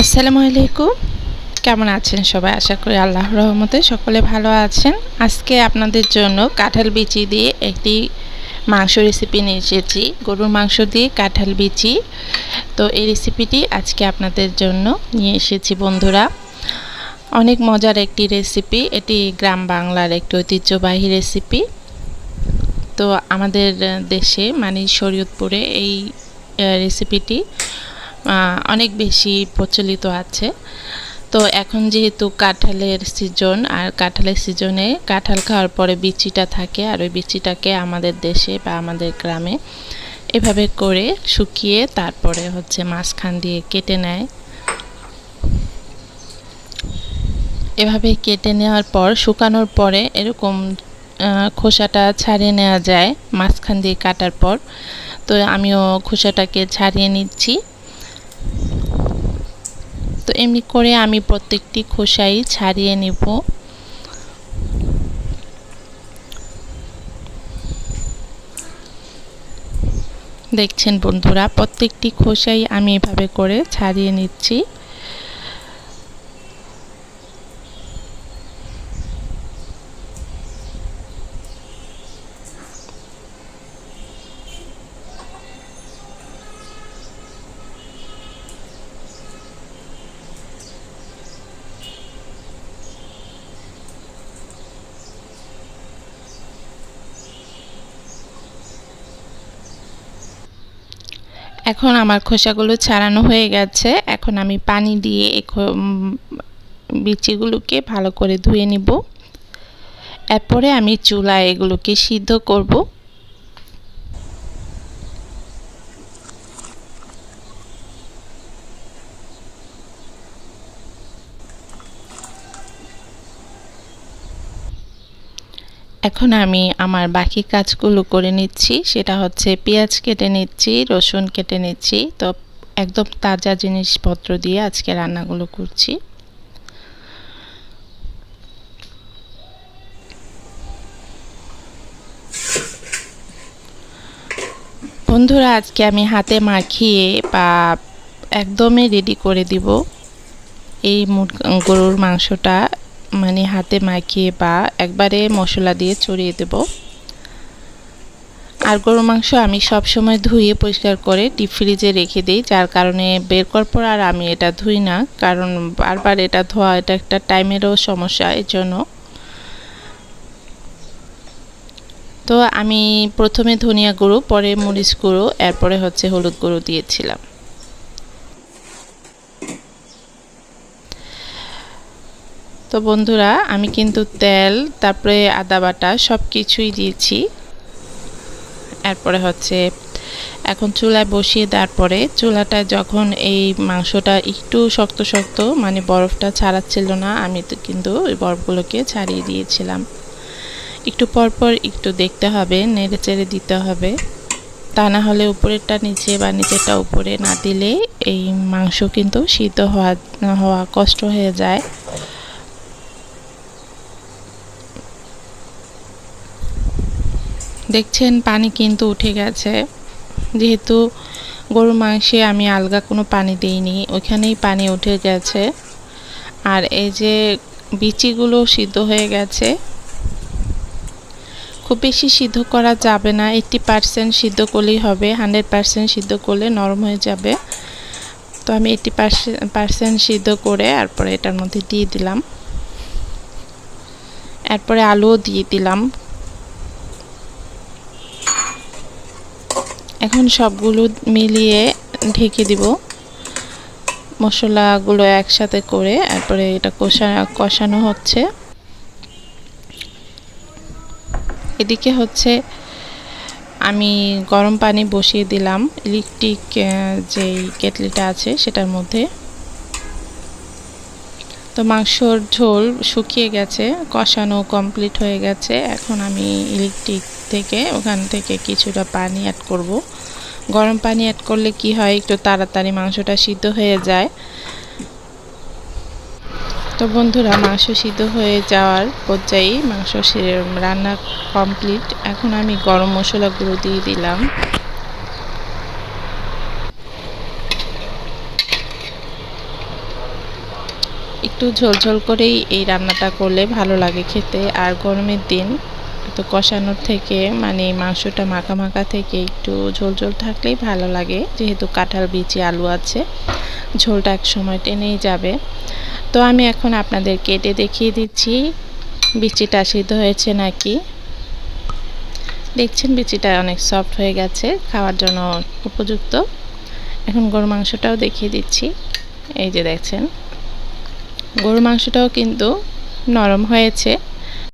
আসসালামু আলাইকুম। কেমন আছেন সবাই? আশা করি আল্লাহ রহমতে সকলে ভালো আছেন। আজকে আপনাদের জন্য কাঁঠাল বিচি দিয়ে একটি মাংস রেসিপি নিয়ে এসেছি। গরুর মাংস দিয়ে কাঁঠাল বিচি। তো এই রেসিপিটি আজকে আপনাদের জন্য নিয়ে এসেছি বন্ধুরা। অনেক মজার একটি রেসিপি এটি গ্রাম বাংলার একটি ঐতিহ্যবাহী রেসিপি তো আমাদের দেশে মানে শরীয়তপুরে এই রেসিপিটি অনেক বেশি প্রচলিত আছে। তো এখন যেহেতু কাঁঠালের সিজন আর কাঁঠালের সিজনে কাঁঠাল খাওয়ার পরে বিচিটা থাকে, আর ওই বিচিটাকে আমাদের দেশে বা আমাদের গ্রামে এভাবে করে শুকিয়ে তারপরে হচ্ছে মাঝখান দিয়ে কেটে নেয়। এভাবে কেটে নেওয়ার পর, শুকানোর পরে এরকম খোসাটা ছাড়িয়ে নেওয়া যায় মাঝখান দিয়ে কাটার পর। তো আমিও খোসাটাকে ছাড়িয়ে নিচ্ছি। তো এমনি করে আমি প্রত্যেকটি খোসাই ছাড়িয়ে নেব। দেখছেন বন্ধুরা, প্রত্যেকটি খোসাই আমি এভাবে করে ছাড়িয়ে নিচ্ছি। এখন আমার খোসাগুলো ছাড়ানো হয়ে গেছে। এখন আমি পানি দিয়ে বিচিগুলোকে ভালো করে ধুয়ে নিব। এরপরে আমি চুলায় এগুলোকে সিদ্ধ করব। এখন আমি আমার বাকি কাজগুলো করে নিচ্ছি। সেটা হচ্ছে পেঁয়াজ কেটে নিচ্ছি, রসুন কেটে নিচ্ছি। তো একদম তাজা জিনিসপত্র দিয়ে আজকে রান্নাগুলো করছি। বন্ধুরা, আজকে আমি হাতে মাখিয়ে বা একদমই রেডি করে দিব। এই গরুর মাংসটা মানে হাতে মাখিয়ে বা একবারে মশলা দিয়ে চড়িয়ে দেব। আর গরু মাংস আমি সব সময় ধুয়ে পরিষ্কার করে ডিপ ফ্রিজে রেখে দিই, যার কারণে বের করার পর আর আমি এটা ধুই না, কারণ বারবার এটা ধোয়া এটা একটা টাইমেরও সমস্যা এর জন্য তো আমি প্রথমে ধনিয়া গুঁড়ো, পরে মরিচ গুঁড়ো, এরপরে হচ্ছে হলুদ গুঁড়ো দিয়েছিলাম। তো বন্ধুরা, আমি কিন্তু তেল, তারপরে আদা বাটা সব কিছুই দিয়েছি। এরপরে হচ্ছে, এখন চুলায় বসিয়ে দেওয়ার পরে চুলাটা যখন এই মাংসটা একটু শক্ত শক্ত মানে বরফটা ছাড়াচ্ছিল না, আমি তো কিন্তু ওই বরফগুলোকে ছাড়িয়ে দিয়েছিলাম। একটু পরপর একটু দেখতে হবে, নেড়ে চেড়ে দিতে হবে। তা না হলে উপরেরটা নিচে বা নিচেরটা উপরে না দিলে এই মাংস কিন্তু সিদ্ধ হওয়া হওয়া কষ্ট হয়ে যায়। দেখছেন, পানি কিন্তু উঠে গেছে। যেহেতু গরুর মাংসে আমি আলগা কোনো পানি দিইনি ওইখানেই পানি উঠে গেছে। আর এই যে বিচিগুলো সিদ্ধ হয়ে গেছে, খুব বেশি সিদ্ধ করা যাবে না। এইটটি পারসেন্ট সিদ্ধ করলেই হবে, হান্ড্রেড পারসেন্ট সিদ্ধ করলে নরম হয়ে যাবে। তো আমি এইটটি পারসেন্ট সিদ্ধ করে তারপরে এটার মধ্যে দিয়ে দিলাম। এরপরে আলুও দিয়ে দিলাম। এখন সবগুলো মিলিয়ে ঢেকে দিব। মশলাগুলো একসাথে করে তারপরে এটা কষা, কষানো হচ্ছে। এদিকে হচ্ছে আমি গরম পানি বসিয়ে দিলাম, ইলেকট্রিক যেই কেটলিটা আছে সেটার মধ্যে। তো মাংসর ঝোল শুকিয়ে গেছে, কষানো কমপ্লিট হয়ে গেছে। এখন আমি ইলেকট্রিক থেকে ওখান থেকে কিছুটা পানি অ্যাড করব। গরম পানি অ্যাড করলে কি হয়, একটু তাড়াতাড়ি মাংসটা সিদ্ধ হয়ে যায়। তো বন্ধুরা, মাংস সিদ্ধ হয়ে যাওয়ার পর্যায়ে মাংস রান্না কমপ্লিট এখন আমি গরম মশলাগুলো দিয়ে দিলাম। একটু ঝোলঝোল করেই এই রান্নাটা করলে ভালো লাগে খেতে। আর গরমের দিন তো কষানোর থেকে মানে মাংসটা মাখা মাখা থেকে একটু ঝোল ঝোল থাকলেই ভালো লাগে। যেহেতু কাঁঠাল, বিচি, আলু আছে, ঝোলটা এক সময় টেনেই যাবে। তো আমি এখন আপনাদের কেটে দেখিয়ে দিচ্ছি। বিচিটা সিদ্ধ হয়েছে নাকি? দেখছেন বিচিটা অনেক সফট হয়ে গেছে, খাওয়ার জন্য উপযুক্ত। এখন গরু মাংসটাও দেখিয়ে দিচ্ছি। এই যে দেখছেন। গরু মাংসটাও কিন্তু নরম হয়েছে।